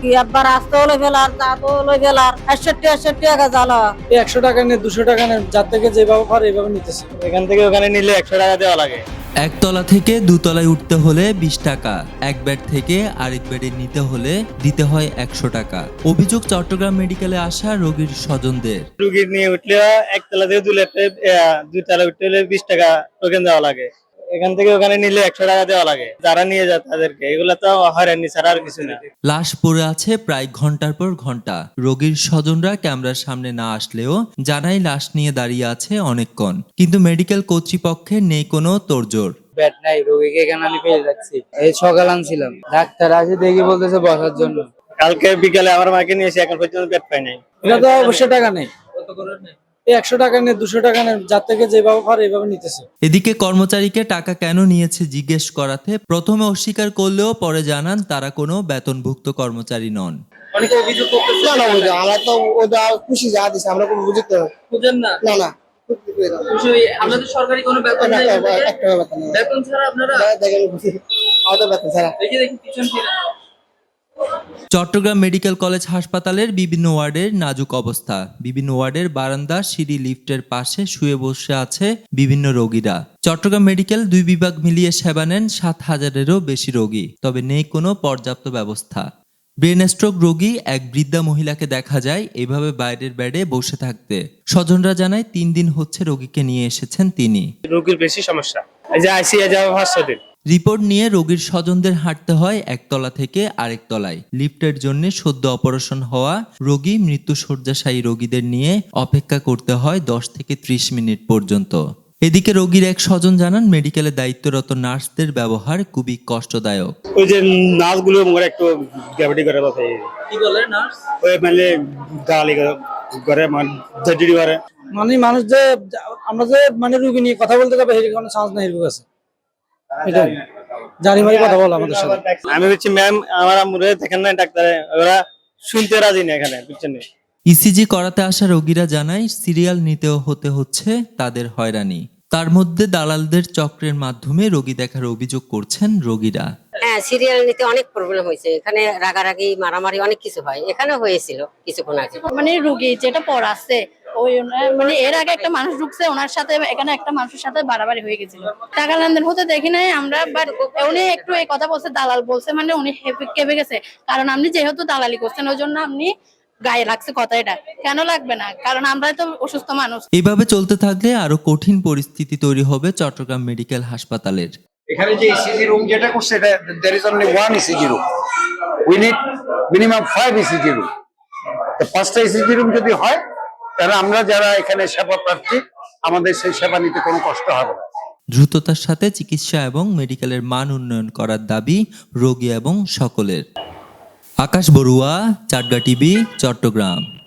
কি? একবার আসতে হলে ফেলার যাতে হলে ফেলার। একষট্টি একষট্টি টাকা জ্বালা। একশো টাকা নিয়ে দুশো টাকা নেয় যার থেকে যেভাবে পারে এইভাবে নিতেছে। এখান থেকে ওখানে নিলে একশো টাকা দেওয়া লাগে। একতলা থেকে দুতলায় উঠতে হলে বিশ টাকা এক বেড থেকে আরেক বেডে নিতে হলে দিতে হয় একশো টাকা। অভিযোগ চট্টগ্রাম মেডিকেলে আসা রোগীর স্বজনদের। রুগীর নিয়ে উঠলে একতলা থেকে দুলে দুই তলা উঠতে হলে বিশ টাকা টোকেন দেওয়া লাগে। এখান থেকে ওখানে নিলে একশো টাকা দেওয়া লাগে। যারা নিয়ে যায় তাদেরকে। এগুলো তো হয়রানি ছাড়া আর কিছু না লাশ পড়ে আছে প্রায় ঘণ্টার পর ঘণ্টা। রোগীর স্বজনরা ক্যামেরার সামনে না আসলেও জানাই লাশ নিয়ে দাঁড়িয়ে আছে অনেকক্ষণ। কিন্তু মেডিকেল কর্তৃপক্ষের নেই কোনো তোড়জোড়। ব্যাট নাই রোগীকে এখানে আমি পেয়ে যাচ্ছি। এই সকাল আনছিলাম। ডাক্তার আসে দেখি বলতেছে বসার জন্য। কালকে বিকালে আমার মাকে নিয়ে এসে এখন পর্যন্ত পেট পাই নাই। এটা তো অবশ্যই টাকা নেই। একশো টাকা নিয়ে দুশো টাকা নেয় যার থেকে যেভাবে পারে এইভাবে নিতেছে। এদিকে কর্মচারীকে টাকা কেন নিয়েছে জিজ্ঞেস করাতে প্রথমে অস্বীকার করলেও পরে জানান তারা কোনো বেতনভুক্ত কর্মচারী নন। অনেকে অভিযোগ করতেছে। না না বুঝলাম আমরা তো ওটা খুশি যা দিছে আমরা কোনো বুঝতে বুঝেন না। না না। আপনাদের সরকারি কোনো বেতন নেই একটা বেতন বেতন ছাড়া আপনারা দেখেন আমাদের বেতন ছাড়া। দেখি দেখি পিছন ফিরে চট্টগ্রাম মেডিকেল কলেজ হাসপাতালের বিভিন্ন ওয়ার্ডের নাজুক অবস্থা। বিভিন্ন ওয়ার্ডের বারান্দা, সিঁড়ি, লিফটের পাশে শুয়ে বসে আছে বিভিন্ন রোগীরা। চট্টগ্রাম মেডিকেল দুই বিভাগ মিলিয়ে সেবা নেন সাত হাজারেরও বেশি রোগী, তবে নেই কোনো পর্যাপ্ত ব্যবস্থা। ব্রেন স্ট্রোক রোগী এক বৃদ্ধা মহিলাকে দেখা যায় এভাবে বাইরের বেডে বসে থাকতে। স্বজনরা জানায় তিন দিন হচ্ছে রোগীকে নিয়ে এসেছেন তিনি। রোগীর বেশি সমস্যা। এই যে আইসিআই যাবে পাঁচশো দিন। রিপোর্ট নিয়ে রোগীর স্বজনদের হাঁটতে হয় একতলা থেকে আরেক তলায়। লিফটের জন্য সদ্য অপারেশন হওয়া রোগী মৃত্যু শয্যাশায়ী রোগীদের নিয়ে অপেক্ষা করতে হয় দশ থেকে ত্রিশ মিনিট পর্যন্ত। এদিকে রোগীর এক স্বজন জানান মেডিকেলে দায়িত্বরত নার্সদের ব্যবহার খুবই কষ্টদায়ক। ওই যে নাচগুলো মনে একটু গ্যাভিটি করে কথা কি বলে নার্স? ওই মানে গালি করে মানে মানে মানুষ যে আমরা যে মানে রুগী নিয়ে কথা বলতে যাবে সেরকম কোনো চান্স নাই রুগী আছে। এটাই। জানি কথা বলো আমাদের সাথে। আমি বলছি ম্যাম আমার আমরে দেখেন না ডাক্তারে ওরা শুনতে রাজি না এখানে বুঝছেন ইসিজি করাতে আসা রোগীরা জানায় সিরিয়াল নিতেও হতে হচ্ছে তাদের হয়রানি। তার মধ্যে দালালদের চক্রের মাধ্যমে রোগী দেখার অভিযোগ করছেন রোগীরা। হ্যাঁ সিরিয়াল নিতে অনেক প্রবলেম হয়েছে। এখানে রাগারাগি মারামারি অনেক কিছু হয়। এখানে হয়েছিল কিছুক্ষণ আগে। মানে রুগী যেটা পড়াচ্ছে ওই মানে এর আগে একটা মানুষ ঢুকছে ওনার সাথে এখানে একটা মানুষের সাথে বাড়াবাড়ি হয়ে গেছিল। টাকা লেনদেন হতে দেখি নাই আমরা বাট উনি একটু এই কথা বলছে দালাল বলছে মানে উনি কেঁপে গেছে। কারণ আপনি যেহেতু দালালি করছেন ওই জন্য আপনি গায়ে লাগছে কথা এটা। কেন লাগবে না? কারণ আমরা তো অসুস্থ মানুষ। এভাবে চলতে থাকলে আরও কঠিন পরিস্থিতি তৈরি হবে চট্টগ্রাম মেডিকেল হাসপাতালের। এখানে যে ইসিজি রুম যেটা করছে এটা there is only one ECG room we need minimum five ECG room পাঁচটা ইসিজি রুম যদি হয় তাহলে আমরা যারা এখানে সেবা প্রার্থী আমাদের সেই সেবা নিতে কোনো কষ্ট হবে না। দ্রুততার সাথে চিকিৎসা এবং মেডিকেলের মান উন্নয়ন করার দাবি রোগী এবং সকলের। আকাশ বড়ুয়া চাটগা টিভি, চট্টগ্রাম।